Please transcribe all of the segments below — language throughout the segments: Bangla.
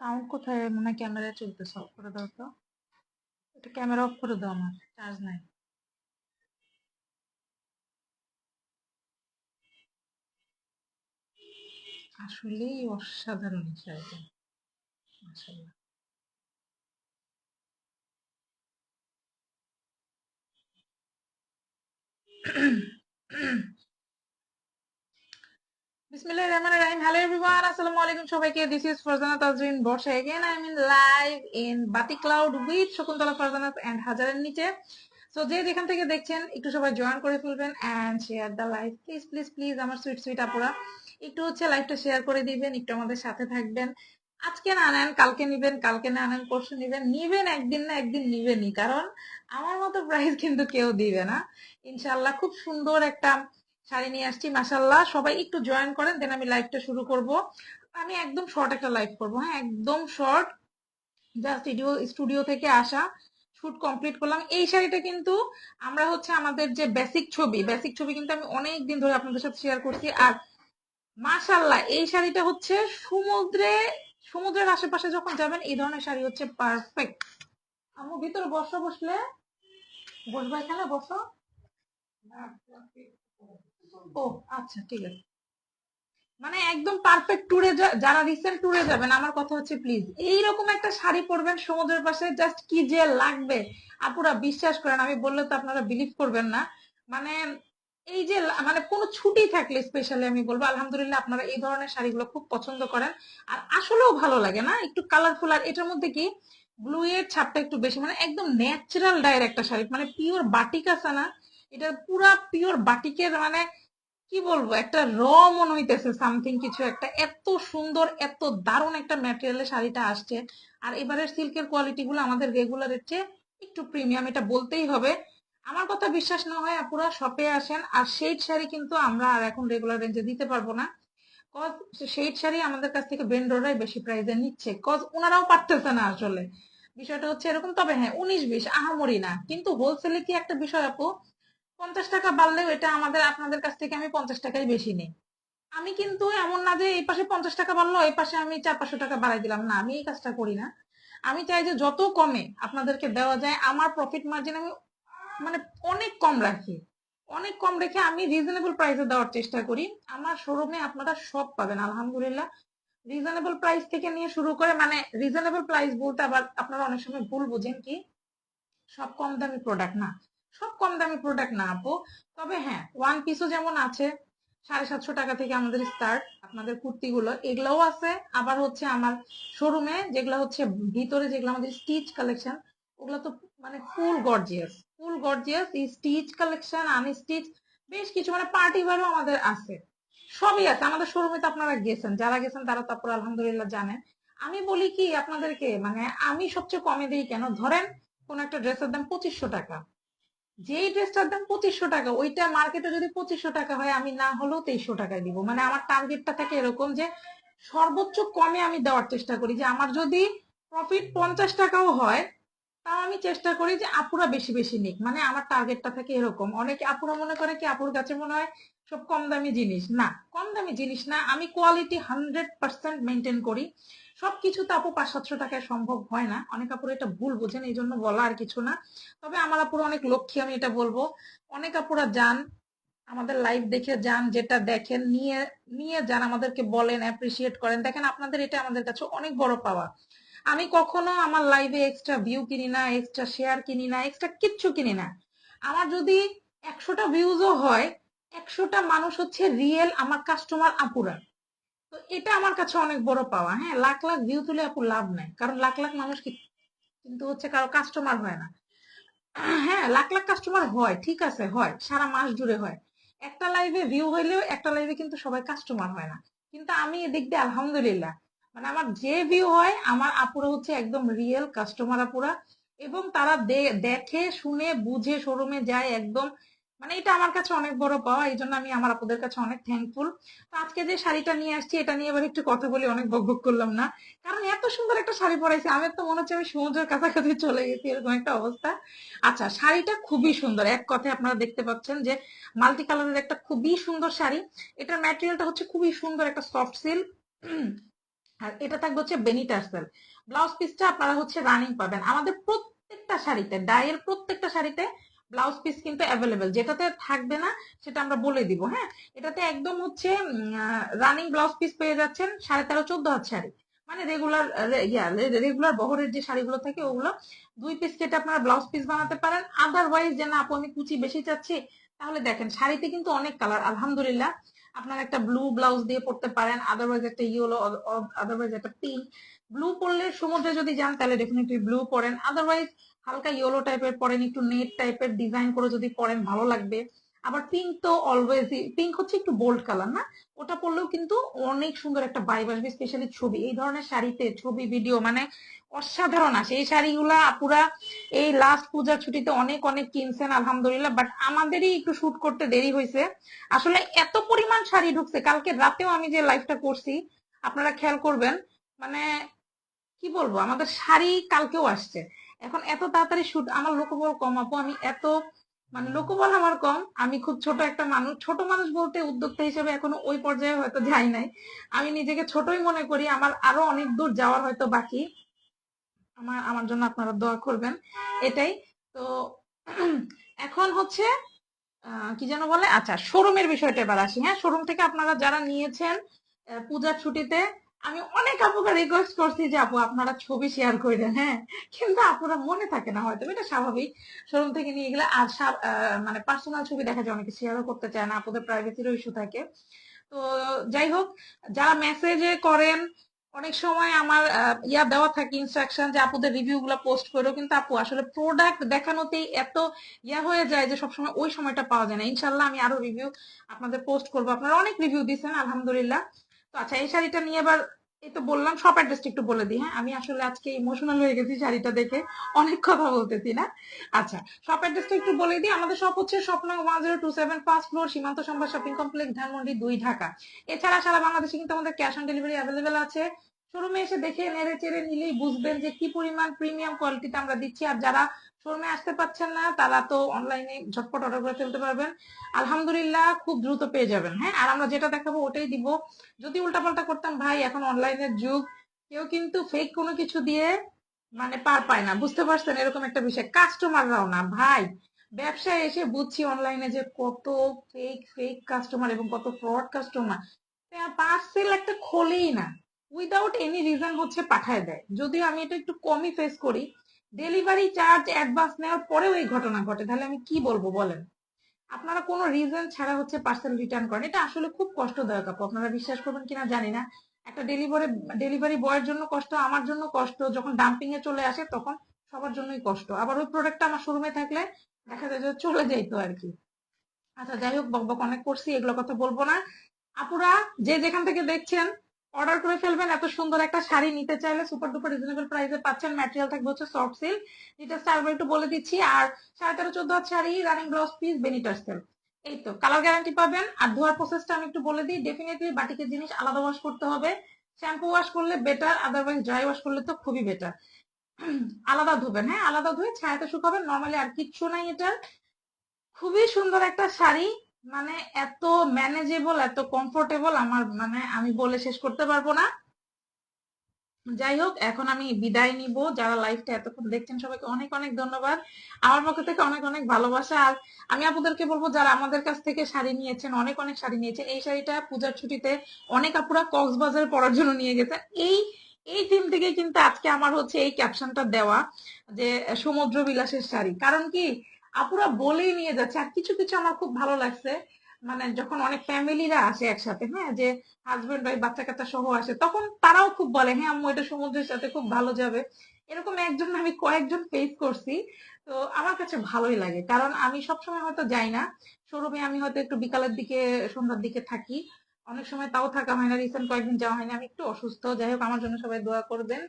সাউন্ড কোথায়? মনে হয় ক্যামেরায় চলতেছে। অফ করে দাও তো। এটা ক্যামেরা অফ করে দাও আমার। চার্জ নাই। আসলেই অসাধারণ শাড়িটা মাশাআল্লাহ। বিসমিল্লাহির রহমানির রহিম। হ্যালো এভরিওয়ান আসসালামু আলাইকুম সবাইকে। This is Farzana Tazrin Barsha again I mean live in বাতি cloud with Shakuntala Farzana and হাজারের নিচে। সো যে যেখান থেকে দেখছেন, একটু সবাই জয়েন করে ফেলবেন and share the live please please please আমার সুইট সুইট আপুরা, একটু হচ্ছে লাইভটা শেয়ার করে দিবেন, একটু আমাদের সাথে থাকবেন। আজকে না নেন, কালকে নিবেন, কালকে না নেন, পরশু নিবেন। নিবেন একদিন না একদিন নিবেনই, কারণ আমার মতো প্রাইস কিন্তু কেউ দিবে না। ইনশাল্লাহ খুব সুন্দর একটা শাড়ি নিয়ে আসছি মাসাল্লাহ সবাই একটু জয়েন করেন দেন আমি লাইভটা শুরু করব। আমি একদম শর্ট একটা লাইভ করব হ্যাঁ? একদম শর্ট জাস্ট স্টুডিও স্টুডিও থেকে আসা শুট কমপ্লিট করলাম। এই শাড়িটা কিন্তু আমরা হচ্ছে আমাদের যে বেসিক ছবি বেসিক ছবি কিন্তু আমি অনেক দিন ধরে আপনাদের সাথে শেয়ার করছি। আর মাশাল্লাহ এই শাড়িটা হচ্ছে সমুদ্রে, সমুদ্রের আশেপাশে যখন যাবেন, এই ধরনের শাড়ি হচ্ছে পারফেক্ট আমার ভিতরে বসা বসলে। বসবা এখানে? বসো। ও আচ্ছা ঠিক আছে। মানে একদম পারফেক্ট ট্যুরে যারা রিসেন্ট ট্যুরে যাবেন, আমার কথা হচ্ছে প্লিজ একটা শাড়ি পরবেন সমুদ্রের পাশে জাস্ট কি যে লাগবে। আপুরা, বিশ্বাস করেন, আমি বললে তো আপনারা বিলিভ করবেন না। মানে এই যে মানে কোনো ছুটি থাকলে স্পেশালি আমি বলব, আলহামদুলিল্লাহ আপনারা এই ধরনের শাড়িগুলো খুব পছন্দ করেন। আর আসলেও ভালো লাগে, না? একটু কালারফুল আর এটার মধ্যে কি ব্লু এর ছাপটা একটু বেশি মানে একদম ন্যাচারাল ডায়ের একটা শাড়ি মানে পিওর বাটিক আছে না? এটা পুরা পিওর বাটিকের মানে কি বলব, একটা র মনে হইতেছে সামথিং কিছু একটা। এত সুন্দর, এত দারুণ একটা ম্যাটেরিয়ালের শাড়িটা আসছে। আর এবারের সিল্কের কোয়ালিটি গুলো আমাদের রেগুলারের চেয়ে একটু প্রিমিয়াম এটা বলতেই হবে। আমার কথা বিশ্বাস না হয় আপুরা শপে আসেন। আর শেড শাড়ি কিন্তু আমরা আর এখন রেগুলার রেঞ্জে দিতে পারব না। কজ শেড শাড়ি আমাদের কাছ থেকে ভেন্ডররাই বেশি প্রাইসে নিচ্ছে। কজ ওনারাও পারতেছে না আসলে। বিষয়টা হচ্ছে এরকম, তবে হ্যাঁ উনিশ বিশ, আহামরি না। কিন্তু হোলসেলে কি একটা বিষয় আপু পঞ্চাশ টাকা বাড়লেও এটা আমাদের, আপনাদের কাছ থেকে আমি পঞ্চাশ টাকাই বেশি নিই। আমি কিন্তু এমন না যে এই পাশে পঞ্চাশ টাকা বাড়লো, এই পাশে আমি চার পাঁচশো টাকা বাড়াই দিলাম। না, আমি এই কাজটা করি না। আমি চাই যে যত কমে আপনাদেরকে দেওয়া যায়, আমার প্রফিট মার্জিন আমি মানে অনেক কম রাখি। অনেক কম রেখে আমি রিজনেবল প্রাইসে দেওয়ার চেষ্টা করি। আমার শোরুমে আপনারা সব পাবেন, আলহামদুলিল্লাহ। রিজনেবল প্রাইস থেকে নিয়ে শুরু করে মানে রিজনেবল প্রাইস বলতে আবার আপনারা অনেক সময় ভুল বুঝেন কি? সব কম দামি প্রোডাক্ট না। সব কম দামি প্রোডাক্ট না আপু। তবে হ্যাঁ ওয়ান পিসও যেমন আছে, সাড়ে সাতশো টাকা থেকে আমাদের স্টার্ট আপনাদের কুর্তিগুলো, এগুলোও আছে। আবার হচ্ছে আমার শোরুমে যেগুলো হচ্ছে ভিতরে যেগুলো আমাদের স্টিচ কালেকশন ওগুলো তো মানে ফুল গর্জিয়াস ফুল গর্জিয়াস এই স্টিচ কালেকশন আনস্টিচ বেশ কিছু মানে পার্টি ওয়ারও আমাদের আছে। সবই আছে। আমাদের শোরুমে তো আপনারা গেছেন, যারা গেছেন তারা তারপর আলহামদুলিল্লাহ জানেন। আমি বলি কি, আপনাদেরকে মানে আমি সবচেয়ে কমে দিই কেন? ধরেন, কোন একটা ড্রেসের দাম পঁচিশশো টাকা। যেই ড্রেসটার দাম পঁচিশশো টাকা, ওইটা মার্কেটে যদি পঁচিশশো টাকা হয়, আমি না হলেও তেইশশো টাকায় দিব। মানে আমার টার্গেটটা থাকে এরকম যে, সর্বোচ্চ কমে আমি দেওয়ার চেষ্টা করি। যে আমার যদি প্রফিট পঞ্চাশ টাকাও হয় তাও আমি চেষ্টা করি যে আপুরা বেশি বেশি নিক। মানে আমার টার্গেটটা থাকে এরকম। অনেকে আপুরা মনে করে কি আপুর কাছে মনে হয় সব কম দামি জিনিস। না, কম দামি জিনিস না, আমি কোয়ালিটি হান্ড্রেড পার্সেন্ট মেনটেন করি। সবকিছু তো আপু পাঁচ সাতশো টাকায় সম্ভব হয় না। অনেক আপুর এটা ভুল বোঝেন এই জন্য বলা আর কিছু না। তবে আমার আপুর অনেক লক্ষ্মী, আমি এটা বলব। অনেক আপুরা যান, আমাদের লাইভ দেখে যান, যেটা দেখেন, নিয়ে নিয়ে যান, আমাদেরকে বলেন অ্যাপ্রিসিয়েট করেন। দেখেন, আপনাদের এটা আমাদের কাছে অনেক বড় পাওয়া আমি কখনো আমার লাইভে এক্সট্রা ভিউ কিনি না এক্সট্রা শেয়ার কিনি না এক্সট্রা কিচ্ছু কিনি না। আমার যদি একশোটা ভিউজও হয়, একশোটা মানুষ হচ্ছে রিয়েল আমার কাস্টমার আপুরা। তো এটা আমার কাছে অনেক বড় পাওয়া। হ্যাঁ লাখ লাখ ভিউ তুলে আপু লাভ নাই। কারণ লাখ লাখ মানুষ কিন্তু হচ্ছে কারও কাস্টমার হয় না। হ্যাঁ লাখ লাখ কাস্টমার হয়, ঠিক আছে, হয়, সারা মাস জুড়ে হয়। একটা লাইভে ভিউ হইলেও একটা লাইভে কিন্তু সবাই কাস্টমার হয় না। কিন্তু আমি এদিক দিয়ে আলহামদুলিল্লাহ। মানে আমার যে ভিউ হয়, আমার আপুরা হচ্ছে একদম রিয়েল কাস্টমার আপুরা এবং তারা দেখে, শুনে, বুঝে শোরুমে যায় একদম। মানে এটা আমার কাছে অনেক বড় পাওয়া এই জন্য আমি আমার আপুদের কাছে অনেক থ্যাঙ্কফুল তো আজকে যে শাড়িটা নিয়ে আসছি, এটা নিয়ে এবার একটু কথা বলি, অনেক বকবক করলাম না। কারণ এত সুন্দর একটা শাড়ি পরাইছি, আমার তো মনে হচ্ছে আমি সমুদ্রের কাছাকাছি চলে গেছি, এরকম একটা অবস্থা। আচ্ছা শাড়িটা খুবই সুন্দর। এক কথায় আপনারা দেখতে পাচ্ছেন যে মাল্টি কালারের একটা খুবই সুন্দর শাড়ি। এটার ম্যাটেরিয়ালটা হচ্ছে খুবই সুন্দর একটা সফট সিল্ক আর এটা থাকবে হচ্ছে বেনি ব্লাউজ পিসটা আপনারা হচ্ছে রানিং পাবেন। আমাদের প্রত্যেকটা শাড়িতে ডায়ের প্রত্যেকটা শাড়িতে ব্লাউজ পিস কিন্তু অ্যাভেলেবেল যেটাতে থাকবে না, সেটা আমরা বলে দিব হ্যাঁ? এটাতে একদম হচ্ছে রানিং ব্লাউজ পিস পেয়ে যাচ্ছেন সাড়ে তেরো চোদ্দ হাত শাড়ি। মানে রেগুলার রেগুলার বহরের যে শাড়িগুলো থাকে, ওগুলো দুই পিস কেটে আপনারা ব্লাউজ পিস বানাতে পারেন। আদারওয়াইজ যে না আপু আমি কুচি বেশি চাচ্ছি, তাহলে দেখেন, শাড়িতে কিন্তু অনেক কালার আলহামদুলিল্লাহ। আপনারা একটা ব্লু ব্লাউজ দিয়ে পড়তে পারেন আদারওয়াইজ একটা ইয়েলো আদারওয়াইজ একটা পিঙ্ক ব্লু পরলে সমুদ্রে যদি যান, তাহলে ডেফিনেটলি ব্লু পরেন আদারওয়াইজ হালকা ইয়েলো টাইপের পরেন একটু নেট টাইপের ডিজাইন করে যদি পরেন ভালো লাগবে। আবার পিঙ্ক তো অলওয়েজ পিঙ্ক হচ্ছে একটু বোল্ড কালার না? ওটা পরলেও কিন্তু অনেক সুন্দর একটা ভাইব আসবে স্পেশালি ছবি। এই ধরনের শাড়িতে ছবি ভিডিও মানে অসাধারণ আসে। এই শাড়িগুলা আপুরা এই লাস্ট পূজার ছুটিতে অনেক অনেক কিনছেন, আলহামদুলিল্লাহ বাট আমাদেরই একটু শুট করতে দেরি হয়েছে। আসলে এত পরিমাণ শাড়ি ঢুকছে, কালকে রাতেও আমি যে লাইভটা করছি, আপনারা খেয়াল করবেন মানে কি বলব, আমাদের শাড়ি কালকেও আসছে। এখন এত তাড়াতাড়ি শুট আমার লোকবল কম, আপু, আমি এত মানে লোকবল আমার কম। আমি খুব ছোট একটা মানুষ। ছোট মানুষ বলতে উদ্যোক্তা হিসেবে এখনও ওই পর্যায়ে হয়তো যাই নাই। আমি নিজেকে ছোটই মনে করি। আমার আরও অনেক দূর যাওয়ার হয়তো বাকি। আমার আমার জন্য আপনারা দোয়া করবেন। এটাই। তো এখন হচ্ছে কি যেন বলে? আচ্ছা শোরুমের বিষয়টা এবার আসি। হ্যাঁ শোরুম থেকে আপনারা যারা নিয়েছেন পূজার ছুটিতে আমি অনেক আপুকে রিকোয়েস্ট করছি যে, আপু, আপনারা ছবি শেয়ার করে দেন হ্যাঁ কিন্তু আপুরা মনে থাকে না হয়তো, এটা স্বাভাবিক। শোরুম থেকে নিয়ে গেলে আর মানে পার্সোনাল ছবি দেখা যায়, অনেকে শেয়ারও করতে চায় না, আপুদের প্রাইভেসিরও ইস্যু থাকে। তো যাই হোক, যারা মেসেজে করেন, অনেক সময় আমার ইয়া দেওয়া থাকে ইনস্ট্রাকশন যে, আপুদের রিভিউ গুলা পোস্ট করো কিন্তু আপু, আসলে প্রোডাক্ট দেখানোতেই এত ইয়া হয়ে যায় যে, সবসময় ওই সময়টা পাওয়া যায় না। ইনশাল্লাহ আমি আরও রিভিউ আপনাদের পোস্ট করব। আপনারা অনেক রিভিউ দিচ্ছেন আলহামদুলিল্লাহ। আচ্ছা এই শাড়িটা নিয়ে এবার এই তো বললাম, সব অ্যাড্রেসটা একটু বলে দিই হ্যাঁ? আমি আসলে আজকে ইমোশনাল হয়ে গেছি শাড়িটা দেখে, অনেক কথা বলতেছি, না? আচ্ছা সব অ্যাড্রেসটা একটু বলে দিই, আমাদের সব হচ্ছে স্বপ্ন one zero two seven first floor Simanta Sambhar shopping complex Dhanmondi দুই, ঢাকা। এছাড়া সারা বাংলাদেশে কিন্তু আমাদের ক্যাশ অন ডেলিভারি অ্যাভেলেবেল আছে। শোরুমে এসে দেখে নেড়ে চেড়ে নিলেই বুঝবেন যে কি পরিমাণ প্রিমিয়াম কোয়ালিটিতে আমরা দিচ্ছি। আর যারা শোরুমে আসতে পাচ্ছেন না, তারা তো অনলাইনে ঝটপট অর্ডার করে ফেলতে পারবেন। আলহামদুলিল্লাহ খুব দ্রুত পেয়ে যাবেন হ্যাঁ? আর আমরা যেটা দেখাবো ওটাই দিব। যদি উল্টাপাল্টা করতাম, ভাই, এখন অনলাইনের যুগ, কেউ কিন্তু ফেক কোনো কিছু দিয়ে মানে পার পায় না। বুঝতে পারছেন? এরকম একটা বিষয়। কাস্টমাররাও না, ভাই। ব্যবসায় এসে বুঝছি অনলাইনে যে কত ফেক ফেক কাস্টমার এবং কত ফ্রড কাস্টমার পার্সেল একটা খোলেই না। উইদাউট এনি রিজন হচ্ছে পাঠায় দেয়। যদিও আমি এটা একটু কমই ফেস করি। ডেলিভারি চার্জ অ্যাডভান্স নেওয়ার পরেও এই ঘটনা ঘটে। তাহলে আমি কি বলব বলেন? আপনারা কোনো রিজন ছাড়া হচ্ছে পার্সেল রিটার্ন করেন। এটা আসলে খুব কষ্টদায়ক আপু। আপনারা বিশ্বাস করবেন কিনা জানি না। একটা ডেলিভারি ডেলিভারি বয়ের জন্য কষ্ট, আমার জন্য কষ্ট। যখন ডাম্পিং এ চলে আসে তখন সবার জন্যই কষ্ট। আবার ওই প্রোডাক্টটা আমার শোরুমে থাকলে দেখা যায় যে চলে যাইতো আর কি। আচ্ছা যাই হোক, বকবক অনেক করছি, এগুলো কথা বলব না। আপুরা, যে যেখান থেকে দেখছেন অর্ডার করে ফেলবেন। এত সুন্দর একটা শাড়ি নিতে চাইলে সুপার ডুপার রিজনেবল প্রাইসে পাচ্ছেন। ম্যাটেরিয়াল থাকবে হচ্ছে সফট সিল্ক ডিটেলস আরবার একটু বলে দিচ্ছি। আর সাড়ে তেরো, চোদ্দ শাড়ি রানিং ব্লাউজ পিস বেনিটার সেল এই তো কালার গ্যারান্টি পাবেন। আর ধোয়ার প্রসেসটা আমি একটু বলে দিই। ডেফিনেটলি বাটিকের জিনিস আলাদা ওয়াশ করতে হবে। শ্যাম্পু ওয়াশ করলে বেটার আদারওয়াইজ ড্রাই ওয়াশ করলে তো খুবই বেটার আলাদা ধুবেন হ্যাঁ? আলাদা ধুয়ে ছায়াতে শুকাবেন। নর্মালি আর কিচ্ছু নাই এটার। খুবই সুন্দর একটা শাড়ি। মানে এত ম্যানেজেবল এত কমফোর্টেবল আমার মানে আমি বলে শেষ করতে পারব না। যাই হোক এখন আমি বিদায় নিব। যারা লাইভটা এতক্ষণ দেখছেন, সবাইকে অনেক অনেক ধন্যবাদ। আমার পক্ষ থেকে অনেক অনেক ভালোবাসা। আর আমি আপনাদেরকে বলব, যারা আমাদের কাছ থেকে শাড়ি নিয়েছেন, অনেক অনেক শাড়ি নিয়েছেন এই শাড়িটা পূজার ছুটিতে অনেক আপুরা কক্সবাজারে পরার জন্য নিয়ে গেছেন এই এই থিম থেকে কিন্তু আজকে আমার হচ্ছে এই ক্যাপশনটা দেওয়া যে সমুদ্র বিলাসের শাড়ি। কারণ কি? আপুরা বলেই নিয়ে যাচ্ছে। আর কিছু কিছু আমার খুব ভালো লাগছে। মানে যখন অনেক ফ্যামিলিরা আসে একসাথে হ্যাঁ যে হাজবেন্ড ওয়াইফ বাচ্চা কাচ্চা সহ আসে, তখন তারাও খুব বলে হ্যাঁ আম্মু, এটা সমুদ্রের সাথে খুব ভালো যাবে। এরকম একজন আমি কয়েকজন ফেস করছি। তো আমার কাছে ভালোই লাগে। কারণ আমি সবসময় হয়তো যাই না। শোরুমে আমি হয়তো একটু বিকালের দিকে, সন্ধ্যার দিকে থাকি। অনেক সময় তাও থাকা হয় না রিসেন্ট কয়েকদিন যাওয়া হয়নি আমি একটু অসুস্থ যাই হোক, আমার জন্য সবাই দোয়া করবেন।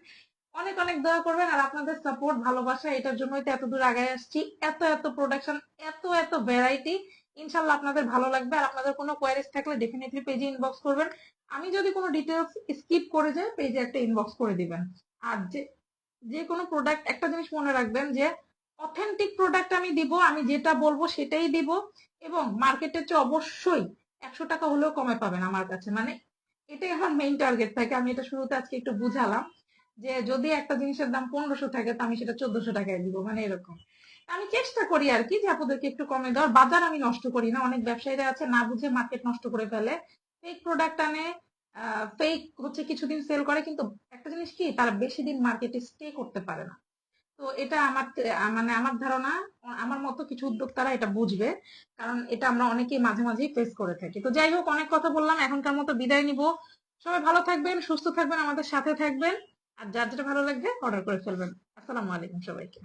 অনেক অনেক দয়া করবেন আর আপনাদের সাপোর্ট ভালোবাসা, এটার জন্যই তো এত দূর আগায় আসছি। এত এত প্রোডাকশন এত এত ভ্যারাইটি ইনশাল্লাহ আপনাদের ভালো লাগবে। আর আপনাদের কোনো কোয়ারিজ থাকলে ডেফিনেটলি পেজে ইনবক্স করবেন। আমি যদি কোনো ডিটেলস স্কিপ করে যাই পেজে একটা ইনবক্স করে দিবেন। আর যে যে কোনো প্রোডাক্ট একটা জিনিস মনে রাখবেন যে অথেন্টিক প্রোডাক্ট আমি দিব, আমি যেটা বলব সেটাই দিব। এবং মার্কেটের চেয়ে অবশ্যই একশো টাকা হলেও কমে পাবেন আমার কাছে। মানে এটাই আমার মেইন টার্গেট থাকে। আমি এটা শুরুতে আজকে একটু বুঝালাম। যে যদি একটা জিনিসের দাম পনেরোশো থাকে, তো আমি সেটা চোদ্দশো টাকায় দিব মানে এরকম। আমি চেষ্টা করি আর কি যে আপনাদেরকে একটু কমে দেওয়ার। বাজার আমি নষ্ট করি না, অনেক ব্যবসায়ীরা আছে, না বুঝে মার্কেট নষ্ট করে ফেলে। ফেক প্রোডাক্ট আনে ফেক হচ্ছে কিছুদিন সেল করে, কিন্তু একটা জিনিস কি, তারা বেশি দিন মার্কেটে স্টে করতে পারে না। তো এটা আমার মানে আমার ধারণা, আমার মতো কিছু উদ্যোক্তারা এটা বুঝবে, কারণ এটা আমরা অনেকেই মাঝে মাঝেই ফেস করে থাকি। তো যাই হোক, অনেক কথা বললাম, এখনকার মতো বিদায় নিব। সবাই ভালো থাকবেন, সুস্থ থাকবেন, আমাদের সাথে থাকবেন। আর যার যেটা ভালো লাগবে অর্ডার করে ফেলবেন। আসসালামু আলাইকুম সবাইকে।